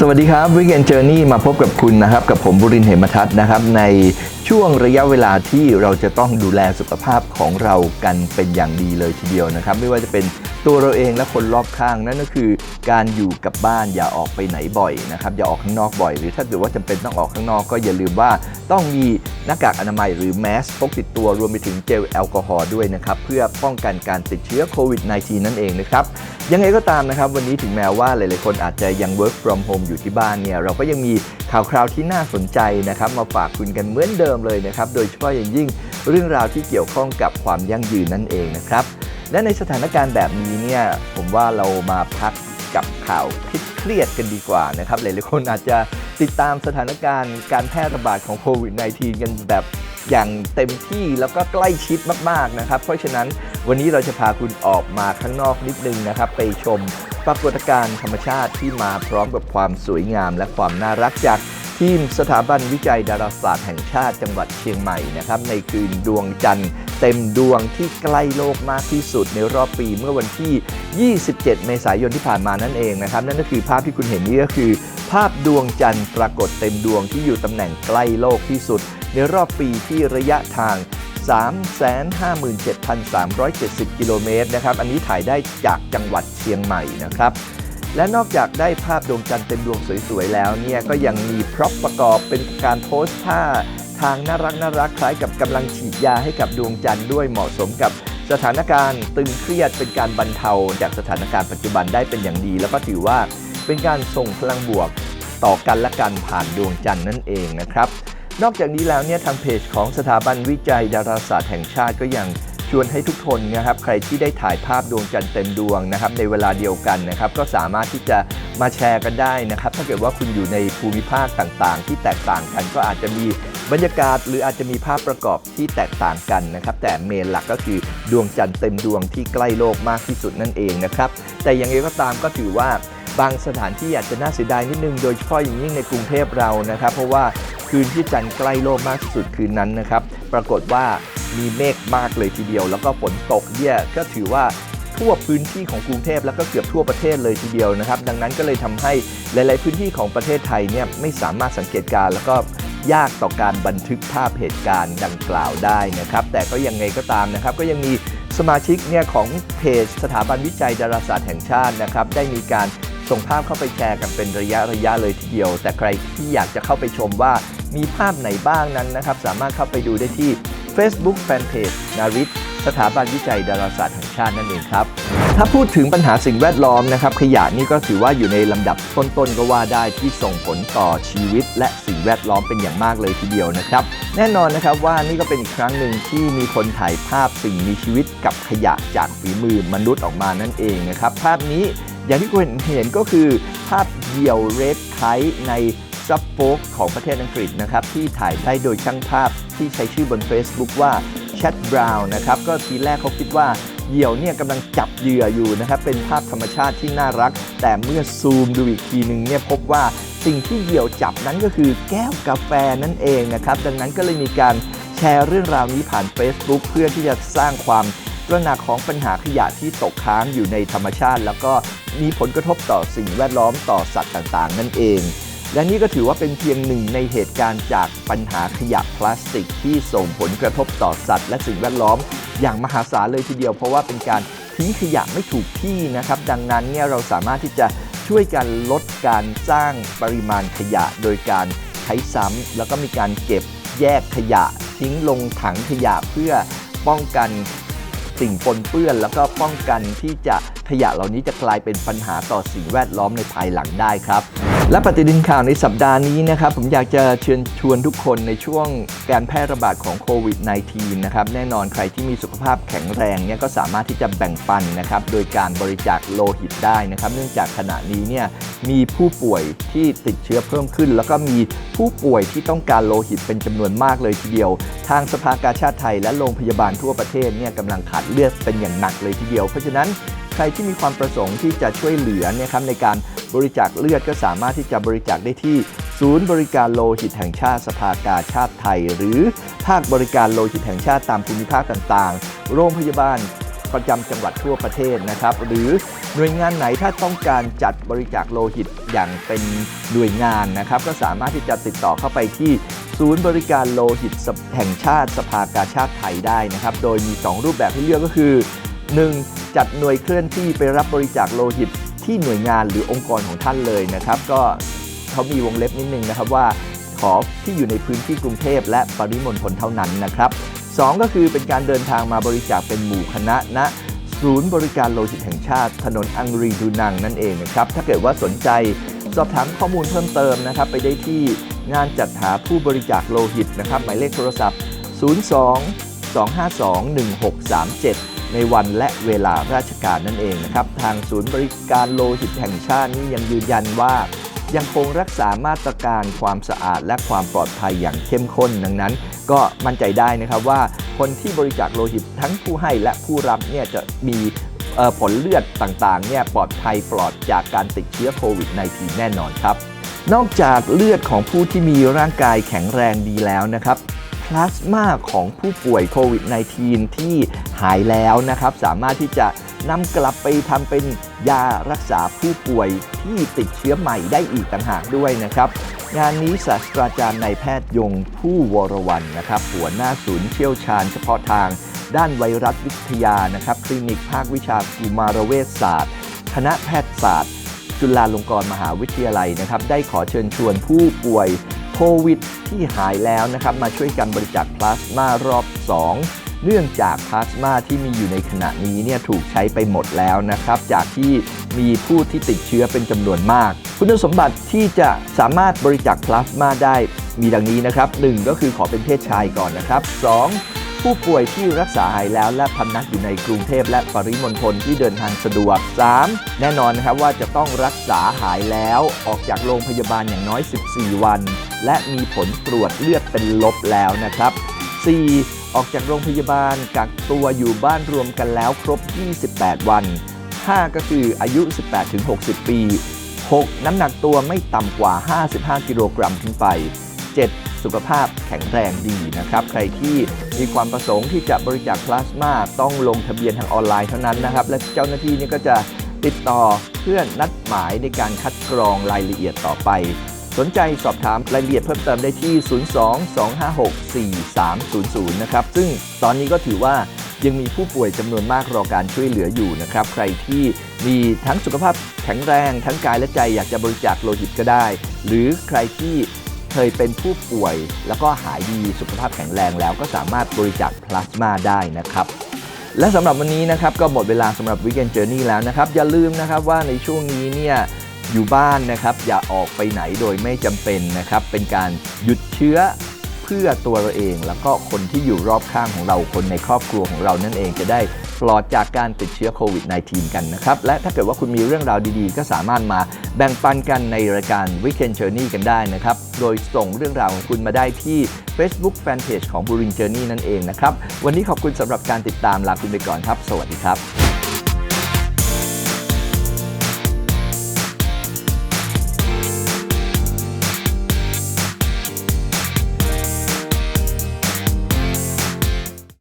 สวัสดีครับวิกเอนเจอร์นี่มาพบกับคุณนะครับ กับผมบุรินเหมทัศน์นะครับ ในช่วงระยะเวลาที่เราจะต้องดูแลสุขภาพของเรากันเป็นอย่างดีเลยทีเดียวนะครับ ไม่ว่าจะเป็น ตัวเราเองและคนรอบข้างนั่นก็คือการอยู่กับบ้านอย่าออกไปไหนบ่อยนะครับอย่าออกข้างนอกบ่อย หรือถ้าเกิดว่าจำเป็นต้องออกข้างนอกก็อย่าลืมว่าต้องมีหน้ากากอนามัยหรือแมสพกติดตัวรวมไปถึงเจลแอลกอฮอล์ด้วยนะครับเพื่อป้องกันการติดเชื้อโควิด -19 นั่นเองนะครับยังไงก็ตามนะครับ วันนี้ถึงแม้ว่าหลายๆคนอาจจะยัง work from home อยู่ที่บ้านเนี่ยเราก็ยังมีข่าวคราวที่น่าสนใจนะครับ มาฝากคุณกันเหมือนเดิมเลยนะครับ โดยเฉพาะอย่างยิ่งเรื่องราวที่เกี่ยวข้องกับความยั่งยืนนั่นเองนะครับ และในสถานการณ์แบบนี้เนี่ยผมว่าเรามาพักกับข่าวเครียดกันดีกว่านะครับหลายๆคนอาจจะติดตามสถานการณ์การแพร่ระบาดของโควิด -19 กันแบบอย่างเต็มที่แล้วก็ใกล้ชิดมากๆนะครับ เพราะฉะนั้นวันนี้เราจะพาคุณออกมาข้างนอกนิดนึงนะครับ ไปชมปรากฏการณ์ธรรมชาติที่มาพร้อมกับความสวยงาม และความน่ารักจากทีมสถาบันวิจัยดาราศาสตร์แห่งชาติจังหวัดเชียงใหม่นะครับในคืนดวงจันทร์ เต็มดวงที่ใกล้โลกมากที่สุดในรอบปีเมื่อวันที่ 27 เมษายนที่ผ่านมานั่นเองนะครับ นั่นก็คือภาพที่คุณเห็นนี้ก็คือ ภาพดวงจันทร์ปรากฏเต็มดวงที่อยู่ตำแหน่งใกล้โลกที่สุด ในรอบปีที่ระยะทาง 357,370 กิโลเมตรนะครับ อันนี้ถ่ายได้จากจังหวัดเชียงใหม่นะครับและนอกจากได้ภาพดวงจันทร์เต็มดวงสวยๆแล้วเนี่ยก็ยังมีพร็อพประกอบเป็นการโพสท่า ทางน่ารักน่ารักคล้ายกับกำลังฉีดยาให้กับดวงจันทร์ด้วยเหมาะสมกับสถานการณ์ตึงเครียดเป็นการบรรเทาจากสถานการณ์ปัจจุบันได้เป็นอย่างดี แล้วก็ถือว่าเป็นการส่งพลังบวกต่อกันและกันผ่านดวงจันทร์นั่นเองนะครับนอกจากนี้แล้วเนี่ยทางเพจของสถาบันวิจัยดาราศาสตร์แห่งชาติก็ยังชวนให้ทุกคนนะครับใครที่ได้ถ่ายภาพดวงจันทร์เต็มดวงนะครับในเวลาเดียวกันนะครับก็สามารถที่จะมาแชร์กันได้นะครับถ้าเกิดว่าคุณอยู่ในภูมิภาคต่างๆ ที่แตกต่างกันก็อาจจะมี บรรยากาศหรืออาจจะมีภาพประกอบที่แตกต่างกันนะครับ แต่เมนหลักก็คือดวงจันทร์เต็มดวงที่ใกล้โลกมากที่สุดนั่นเองนะครับ แต่อย่างไรก็ตามก็ถือว่าบางสถานที่อาจจะน่าเสียดายนิดนึงโดยเฉพาะอย่างยิ่งในกรุงเทพเรานะครับ เพราะว่าคืนที่จันทร์ใกล้โลกมากที่สุดคืนนั้นนะครับ ปรากฏว่ามีเมฆมากเลยทีเดียว แล้วก็ฝนตกเนี่ยก็ถือว่าทั่วพื้นที่ของกรุงเทพแล้วก็เกือบทั่วประเทศเลยทีเดียวนะครับ ดังนั้นก็เลยทำให้หลาย ๆ พื้นที่ของประเทศไทยเนี่ยไม่สามารถสังเกตการ์แล้วก็ ยากต่อการบันทึกภาพเหตุการณ์ดังกล่าวได้นะครับ แต่ก็ยังไงก็ตามนะครับ ก็ยังมีสมาชิกเนี่ยของเพจสถาบันวิจัยดาราศาสตร์แห่งชาตินะครับ ได้มีการส่งภาพเข้าไปแชร์กันเป็นระยะระยะเลยทีเดียว แต่ใครที่อยากจะเข้าไปชมว่ามีภาพไหนบ้างนั้นนะครับ สามารถเข้าไปดูได้ที่ Facebook Fanpage นาริต สถาบันวิจัยดาราศาสตร์แห่งชาตินั่นเองครับ ถ้าพูดถึงปัญหาสิ่งแวดล้อมนะครับ ขยะนี่ก็ถือว่าอยู่ในลำดับต้นๆก็ว่าได้ที่ส่งผลต่อชีวิต และสิ่งแวดล้อมเป็นอย่างมากเลยทีเดียวนะครับ แน่นอนนะครับว่านี่ก็เป็นอีกครั้งหนึ่งที่มีคนถ่ายภาพสิ่งมีชีวิตกับขยะจากฝีมือมนุษย์ออกมานั่นเองนะครับ ภาพนี้อย่างที่คุณเห็นก็คือภาพเหยี่ยวเรดไคในซับโฟกของประเทศอังกฤษนะครับที่ถ่ายได้โดยช่างภาพที่ใช้ชื่อบน Facebook ว่า แชทบราวน์นะครับก็ทีแรกเขาคิดว่าเหยี่ยวเนี่ยกำลังจับเหยื่ออยู่นะครับเป็นภาพธรรมชาติที่น่ารัก แต่เมื่อซูมดูอีกทีหนึ่งเนี่ยพบว่าสิ่งที่เหยี่ยวจับนั้นก็คือแก้วกาแฟนั่นเองนะครับดังนั้นก็เลยมีการแชร์เรื่องราวนี้ผ่าน Facebook เพื่อที่จะสร้างความตระหนักของปัญหาขยะที่ตกค้างอยู่ในธรรมชาติ แล้วก็มีผลกระทบต่อสิ่งแวดล้อมต่อสัตว์ต่างๆ นั่นเอง และนี่ก็ถือว่าเป็นเพียงหนึ่งในเหตุการณ์จากปัญหาขยะพลาสติกที่ส่งผลกระทบต่อสัตว์และสิ่งแวดล้อม อย่างมหาศาลเลยทีเดียวเพราะว่าเป็นการทิ้งขยะไม่ถูกที่นะครับ ดังนั้นเนี่ยเราสามารถที่จะช่วยกันลดการสร้างปริมาณขยะ โดยการใช้ซ้ำแล้วก็มีการเก็บแยกขยะ ทิ้งลงถังขยะเพื่อป้องกันสิ่งปนเปื้อน แล้วก็ป้องกันที่จะขยะเหล่านี้จะกลายเป็นปัญหาต่อสิ่งแวดล้อมในภายหลังได้ครับ และปฏิทินข่าวในสัปดาห์นี้นะครับ ผมอยากจะเชิญชวนทุกคนในช่วงการแพร่ระบาดของโควิด -19 นะครับแน่นอนใครที่มีสุขภาพแข็งแรงเนี่ยก็สามารถที่จะแบ่งปันนะครับโดยการบริจาคโลหิตได้นะครับ เนื่องจากขณะนี้เนี่ยมีผู้ป่วยที่ติดเชื้อเพิ่มขึ้น แล้วก็มีผู้ป่วยที่ต้องการโลหิตเป็นจำนวนมากเลยทีเดียว ทางสภากาชาติไทยและโรงพยาบาลทั่วประเทศเนี่ยกำลังขาดเลือดเป็นอย่างหนักเลยทีเดียว เพราะฉะนั้น ใครที่มีความประสงค์ที่จะช่วยเหลือเนี่ยครับในการบริจาคเลือดก็สามารถที่จะบริจาคได้ที่ศูนย์บริการโลหิตแห่งชาติสภากาชาติไทย หรือภาคบริการโลหิตแห่งชาติตามภูมิภาคต่างๆ โรงพยาบาลประจำจังหวัดทั่วประเทศนะครับ หรือหน่วยงานไหนถ้าต้องการจัดบริจาคโลหิตอย่างเป็นหน่วยงานนะครับ ก็สามารถที่จะติดต่อเข้าไปที่ศูนย์บริการโลหิตแห่งชาติสภากาชาติไทยได้นะครับ โดยมี 2 รูปแบบให้เลือกก็คือ 1. จัดหน่วยเคลื่อนที่ไปรับบริจาคโลหิตที่หน่วยงานหรือองค์กรของท่านเลยนะครับ ก็เขามีวงเล็บนิดนึงนะครับว่า ขอที่อยู่ในพื้นที่กรุงเทพและปริมณฑลเท่านั้นนะครับ 2 ก็คือเป็นการเดินทางมาบริจาคเป็นหมู่คณะณศูนย์บริการโลหิตแห่งชาติ ถนนอังรีดูนังนั่นเองนะครับ ถ้าเกิดว่าสนใจสอบถามข้อมูลเพิ่มเติมนะครับ ไปได้ที่งานจัดหาผู้บริจาคโลหิตนะครับ หมายเลขโทรศัพท์ 02 252 1637 ในวันและเวลาราชการนั่นเองนะครับทางศูนย์บริการโลหิตแห่งชาตินี้ยังยืนยันว่า ยังคงรักษามาตรการความสะอาดและความปลอดภัยอย่างเข้มข้นดังนั้น ก็มั่นใจได้นะครับว่าคนที่บริจาคโลหิตทั้งผู้ให้และผู้รับเนี่ยจะมีผลเลือดต่างๆเนี่ยปลอดภัยปลอดจากการติดเชื้อโควิด -19 แน่นอนครับ นอกจากเลือดของผู้ที่มีร่างกายแข็งแรงดีแล้วนะครับ พลาสมาของผู้ป่วยโควิด -19 ที่หายแล้วนะครับ สามารถที่จะนำกลับไปทำเป็นยารักษาผู้ป่วยที่ติดเชื้อใหม่ได้อีกต่างหากด้วยนะครับ งานนี้ศาสตราจารย์นายแพทย์ยงผู้วรวรรณนะครับ หัวหน้าศูนย์เชี่ยวชาญเฉพาะทางด้านไวรัสวิทยานะครับ คลินิกภาควิชากุมารเวชศาสตร์ คณะแพทยศาสตร์ จุฬาลงกรณ์มหาวิทยาลัยนะครับ ได้ขอเชิญชวนผู้ป่วย โควิดที่หายแล้วนะครับมาช่วยกันบริจาคพลาสมารอบ 2 เนื่องจากพลาสมาที่มีอยู่ในขณะนี้เนี่ยถูกใช้ไปหมดแล้วนะครับ จากที่มีผู้ที่ติดเชื้อเป็นจำนวนมาก คุณสมบัติที่จะสามารถบริจาคพลาสมาได้มีดังนี้นะครับ 1 ก็คือขอเป็นเพศชายก่อนนะครับ 2 ผู้ป่วยที่รักษาหายแล้วและพำนักอยู่ในกรุงเทพและปริมณฑลที่เดินทางสะดวก 3. แน่นอนนะครับว่าจะต้องรักษาหายแล้วออกจากโรงพยาบาลอย่างน้อย 14 วัน และมีผลตรวจเลือดเป็นลบแล้วนะครับ 4. ออกจากโรงพยาบาลกักตัวอยู่บ้านรวมกันแล้วครบ 28 วัน 5 ก็คืออายุ 18-60 ปี 6. น้ำหนักตัวไม่ต่ำกว่า 55 กิโลกรัมขึ้นไป 7. สุขภาพแข็งแรงดีนะครับ ใครที่มีความประสงค์ที่จะบริจาคพลาสมาต้องลงทะเบียนทางออนไลน์เท่านั้นนะครับ และเจ้าหน้าที่นี่ก็จะติดต่อเพื่อนัดหมายในการคัดกรองรายละเอียดต่อไป สนใจสอบถามรายละเอียดเพิ่มเติมได้ที่ 02-256-4300 นะครับ ซึ่งตอนนี้ก็ถือว่ายังมีผู้ป่วยจำนวนมากรอการช่วยเหลืออยู่นะครับ ใครที่มีทั้งสุขภาพแข็งแรง ทั้งกายและใจอยากจะบริจาคโลหิตก็ได้ หรือใครที่ เคยเป็นผู้ป่วย แล้วก็หายดีสุขภาพแข็งแรงแล้ว ก็สามารถบริจาคพลาสมาได้นะครับและสำหรับวันนี้นะครับก็หมดเวลาสำหรับ Weekend Journey แล้วนะครับอย่าลืมนะครับว่าในช่วงนี้เนี่ยอยู่บ้านนะครับอย่าออกไปไหนโดยไม่จำเป็นนะครับเป็นการหยุดเชื้อเพื่อตัวเราเอง แล้วก็คนที่อยู่รอบข้างของเราคนในครอบครัวของเรานั่นเองจะได้ ฟลอดจากการติดเชื้อโควิด -19 กันนะครับ และถ้าเกิดว่าคุณมีเรื่องราวดีๆ ก็สามารถมาแบ่งปันกันในรายการ Weekend Journey กันได้นะครับ โดยส่งเรื่องราวของคุณมาได้ที่ Facebook Fanpage ของ b u r i n Journey นั่นเองนะครับ วันนี้ขอบคุณสำหรับการติดตามลาคุณไปก่อนครับ สวัสดีครับ